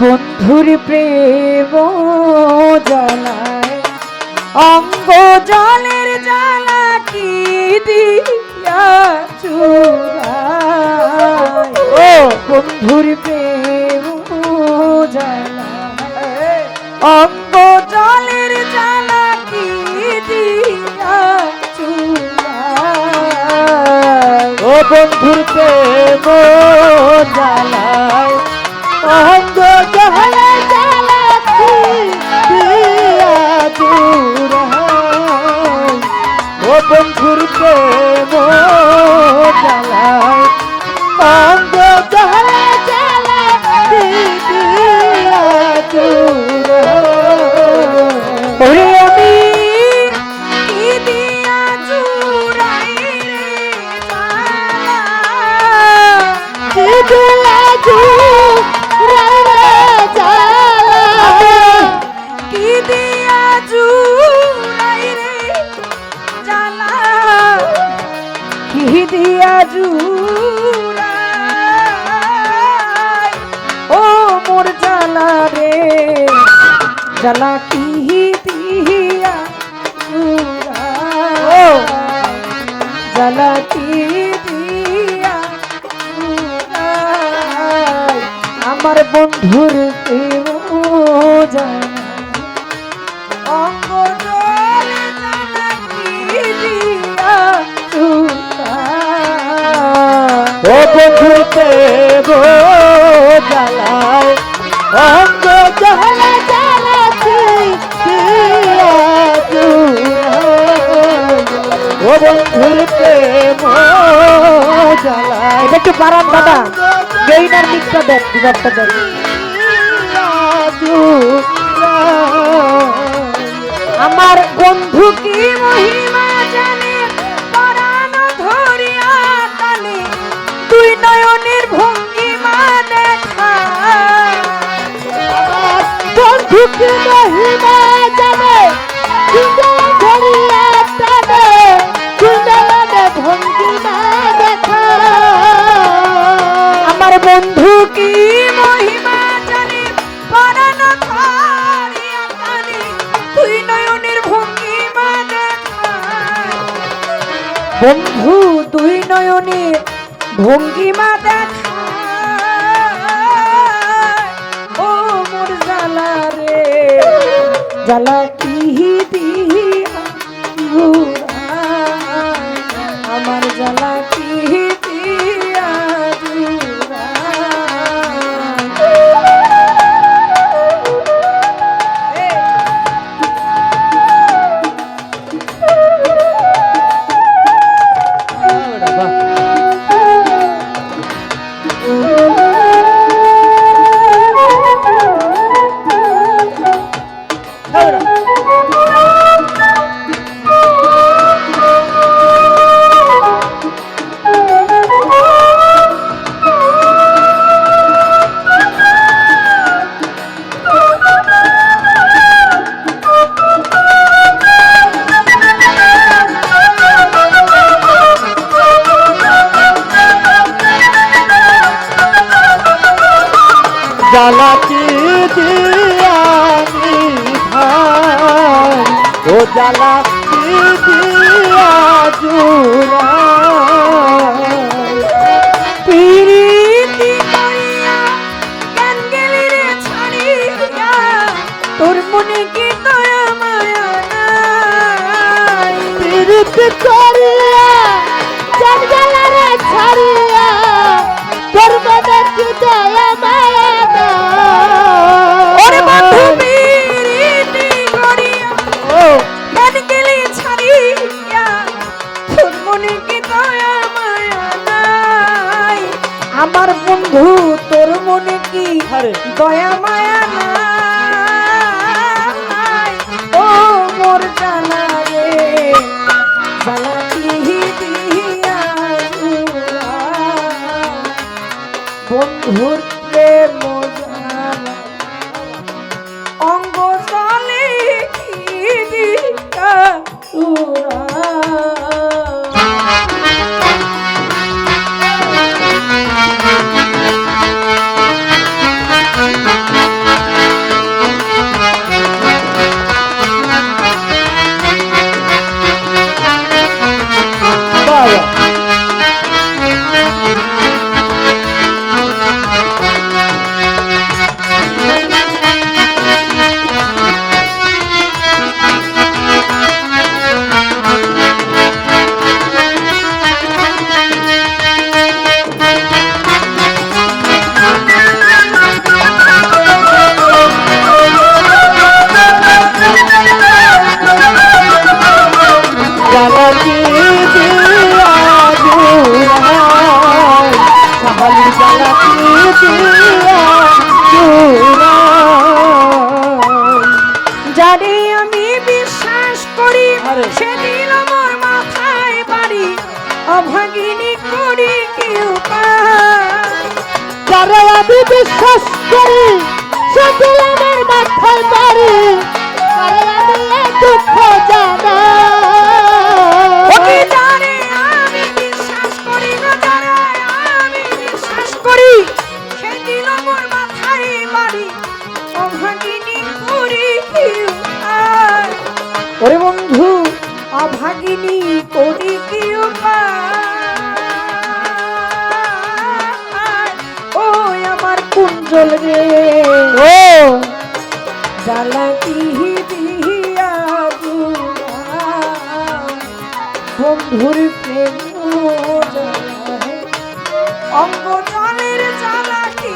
বন্ধুর প্রেম জ্বালায়। অঙ্গ জলের জ্বালা কি দিয়া চুরায়। ও বন্ধুর প্রেম জ্বালায়। অঙ্গ জলের জ্বালা কি দিয়া চুরায়। ও বন্ধুর প্রেম জ্বালায়। অঙ্গ বন্ধুর প্রেম জ্বালা কি দিয়া? জুড়াই জ্বালা কি দিয়া? আমার বন্ধুর জানা ও বন্ধুর প্রেম জ্বালায় অঙ্গ দূরায় ও বন্ধুর প্রেম এটা একটু পারান দাদা। গেইনার মিক্সটা দেন দেন। আমার বন্ধু কি মহিমা জানে? পরাণ ধরিয়া টানে দুই নয়নের ভঙ্গিমা দেখা বন্ধুকে মহিমা বন্ধু দুই নয়নে ভঙ্গিমা দেখা। ও মোর জ্বালা রে জ্বালা ও জ্বালাতি দিয়া জুড়া আমার বন্ধু তোর মনে কি দয়া মায়া নাই ও মোর জানা রে। জানা বন্ধুর প্রেম অঙ্গ চলে কি যারা আমি বিশ্বাস করি সে আমার মাথায় বাড়ি। আরে আমি দুঃখ মোর ওরে বন্ধু অভাগিনী করি কি উপায় কুঞ্জল রে ও। জ্বালা কি দিয়া বন্ধুর প্রেম। অঙ্গ জলের জ্বালা কি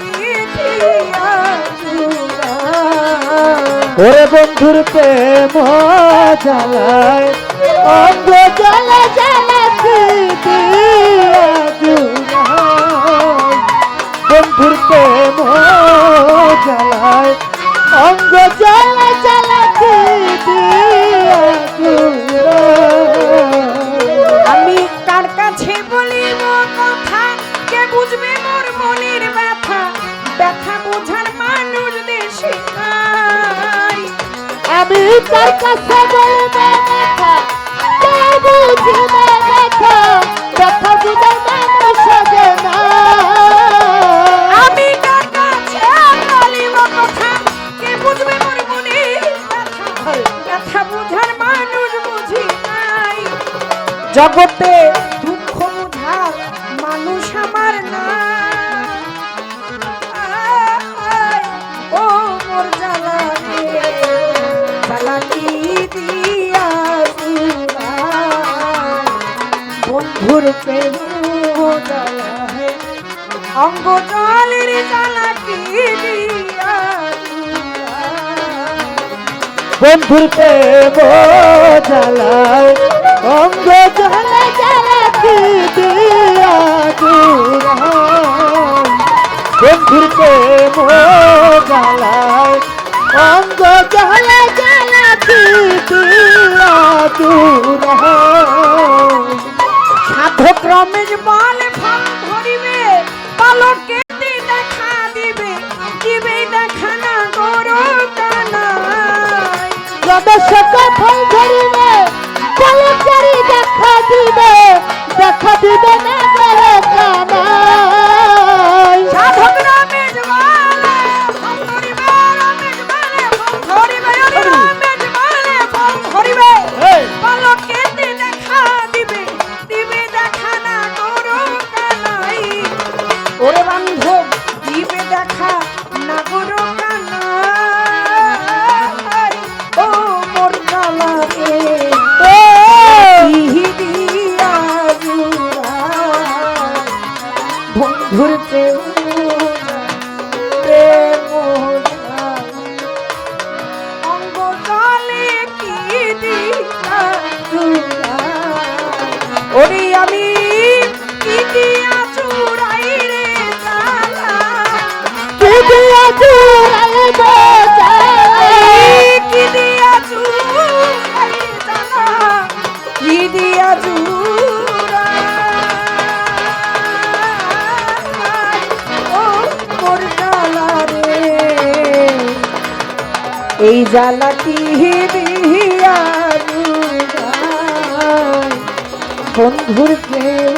ওরে বন্ধুর প্রেম জ্বালায় অঙ্গ জ্বালা জ্বালা আমি তার কাছে বলব দেখা। কে বুঝবে দেখা। দেখা বুঝে মানুষ সাজে না। আমি কার কাছে বলিব কথা কে বুঝবে মোর মনের ব্যথা ব্যথা মানুষ বুঝি নাই। জগতে বন্ধুর প্রেম অঙ্গ জলের জ্বালা বন্ধুর প্রেম জ্বালায়। অঙ্গ জ্বালা জ্বালা বন্ধুর প্রেম জ্বালায়। অঙ্গ জ্বালা জ্বালা দিয়া জুড়ায় সাধক রমেশ বলে ফল ধরিবে, পালকে দেখা দিবে দিবে দেখা না গরু কানা রমেশকে ফল ধরিবে কলকারি দেখা দিবে দেখা দিবে না এই জ্বালা কি বন্ধুর কেউ